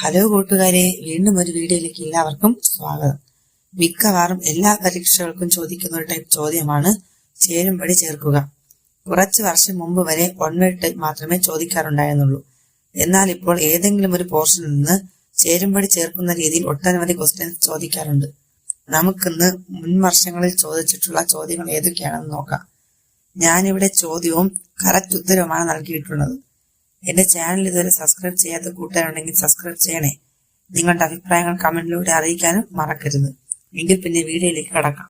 Hello കൂട്ടുകാരെ വീണ്ടും ഒരു വീഡിയോയിലേക്ക് എല്ലാവർക്കും സ്വാഗതം. മിക്കവാറും എല്ലാ പരീക്ഷകൾക്കും ചോദിക്കുന്ന ഒരു ടൈപ്പ് ചോദ്യമാണ് ചേരുംപടി ചേർക്കുക. കുറച്ച് വർഷം മുമ്പ് വരെ വൺ വേ ടൈപ്പ് മാത്രമേ ചോദിക്കാറുണ്ടായിരുന്നുള്ളൂ. എന്നാൽ ഇപ്പോൾ ഏതെങ്കിലും ഒരു പോർഷനിൽ നിന്ന് ചേരുംപടി ചേർക്കുന്ന രീതിയിൽ ഒട്ടനവധി ക്വസ്റ്റ്യൻസ് ചോദിക്കാറുണ്ട്. നമുക്കിന്ന് മുൻ വർഷങ്ങളിൽ ചോദിച്ചിട്ടുള്ള ചോദ്യങ്ങൾ ഏതൊക്കെയാണെന്ന് നോക്കാം. ഞാനിവിടെ ചോദ്യവും കറക്റ്റ് ഉത്തരവുമാണ് നൽകിയിട്ടുള്ളത്. എന്റെ ചാനൽ ഇതുവരെ സബ്സ്ക്രൈബ് ചെയ്യാത്ത കൂട്ടുകാരുണ്ടെങ്കിൽ സബ്സ്ക്രൈബ് ചെയ്യണേ. നിങ്ങളുടെ അഭിപ്രായങ്ങൾ കമന്റിലൂടെ അറിയിക്കാനും മറക്കരുത്. എങ്കിൽ പിന്നെ വീഡിയോയിലേക്ക് കടക്കാം.